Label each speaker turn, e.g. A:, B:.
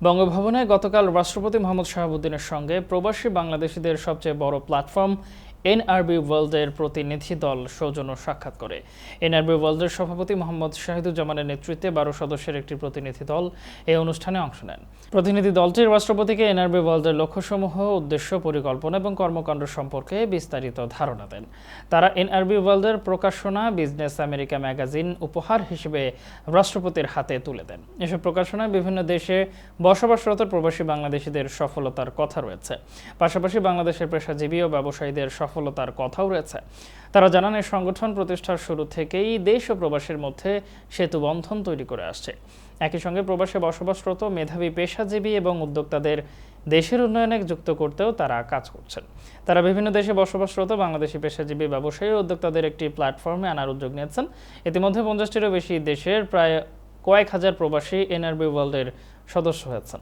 A: বঙ্গভবনে গতকাল রাষ্ট্রপতি মোহাম্মদ শাহাবুদ্দিনের সঙ্গে প্রবাসী বাংলাদেশিদের সবচেয়ে বড় প্ল্যাটফর্ম এনআরবি ওয়ার্ল্ডের প্রতিনিধি দল সৌজন্য সাক্ষাৎ করে। এনআরবি ওয়ার্ল্ডের সভাপতি মোহাম্মদ শাহিদুজ্জামানের নেতৃত্বে বারো সদস্যের একটি প্রতিনিধি দল এই অনুষ্ঠানে অংশ নেন। প্রতিনিধি দলটি রাষ্ট্রপতিকে এনআরবি ওয়ার্ল্ডের লক্ষ্যসমূহ, উদ্দেশ্য, পরিকল্পনা এবং কর্মকাণ্ড সম্পর্কে বিস্তারিত ধারণা দেন। তারা এনআরবি ওয়ার্ল্ডের প্রকাশনা, বিজনেস আমেরিকা ম্যাগাজিন উপহার হিসেবে রাষ্ট্রপতির হাতে তুলে দেন। এসব প্রকাশনায় বিভিন্ন দেশে বসবাসরত প্রবাসী বাংলাদেশিদের সফলতার কথা রয়েছে। পাশাপাশি বাংলাদেশের পেশাজীবী ও ব্যবসায়ীদের সফলতার কথাও রয়েছে। তারা জানান এই সংগঠন প্রতিষ্ঠার শুরু থেকেই দেশ ও প্রবাসীর মধ্যে সেতু বন্ধন তৈরি করে আসছে। একই সঙ্গে প্রবাসে বসবাসরত মেধাবী পেশাজীবী এবং উদ্যোক্তাদের দেশের উন্নয়নে যুক্ত করতেও তারা কাজ করছেন। তারা বিভিন্ন দেশে বসবাসরত বাংলাদেশি পেশাজীবী ব্যবসায়ী উদ্যোক্তাদের একটি প্ল্যাটফর্মে আনার উদ্যোগ নিয়েছেন। ইতিমধ্যে পঞ্চাশটিরও বেশি দেশের প্রায় কয়েক হাজার প্রবাসী এনআরবি ওয়ার্ল্ডের সদস্য হয়েছেন।